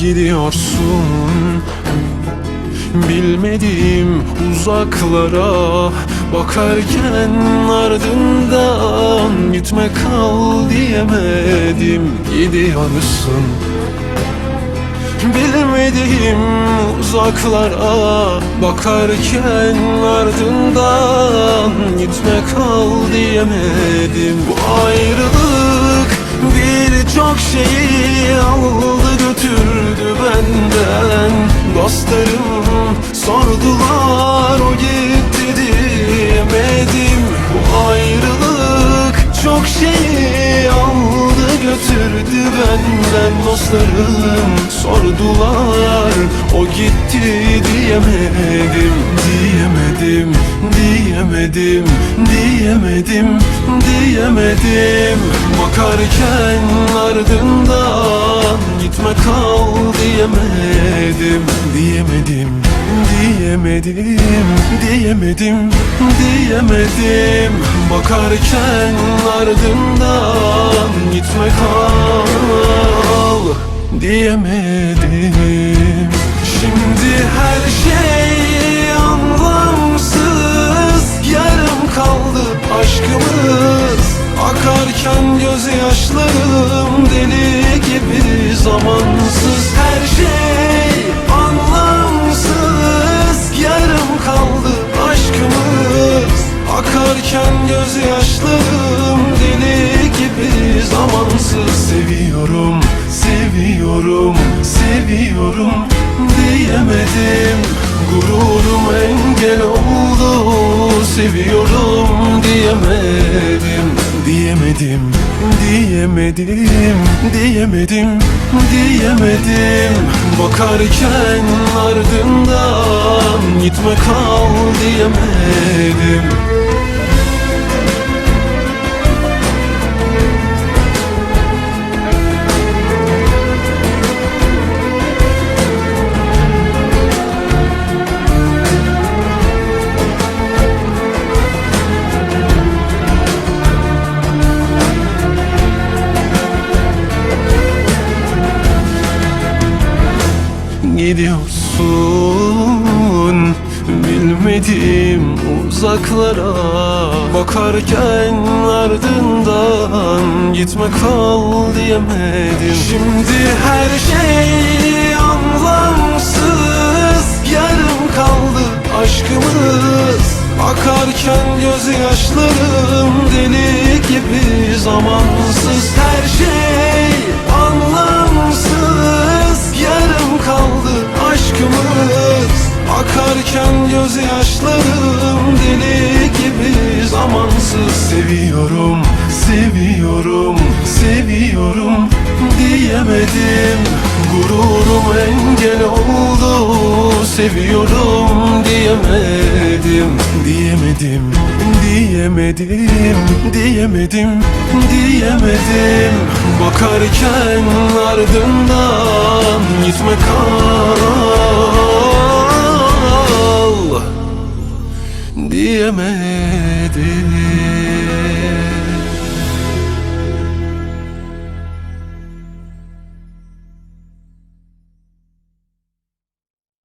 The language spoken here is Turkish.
gidiyorsun? Bilmediğim uzaklara Bakarken ardından Gitme kal diyemedim. Gidiyorsun. Bilmediğim uzaklara Bakarken ardından Gitme kal diyemedim. Bu ayrılık birçok şeyi aldı benden Dostlarım sordular. O gitti diyemedim Diyemedim, diyemedim, diyemedim, diyemedim. Bakarken ardından gitme kal diyemedim diyemedim, diyemedim, diyemedim. Bakarken ardından gitme kal. Diyemedim. Şimdi her şey anlamsız. Yarım kaldı aşkımız. Akarken gözyaşlarım Seviyorum diyemedim. Diyemedim, diyemedim, diyemedim, diyemedim. Bakarken ardından gitme kal diyemedim Gidiyorsun? Bilmediğim uzaklara Bakarken ardından gitme kal diyemedim. Şimdi her şey anlamsız Yarım kaldı aşkımız. Akarken gözyaşlarım deli gibi zamansız. Her şey anlamsız Seviyorum, seviyorum, seviyorum diyemedim. Gururum engel oldu Seviyorum diyemedim. Diyemedim, diyemedim, diyemedim, diyemedim. Bakarken ardından gitme kal Diyemedim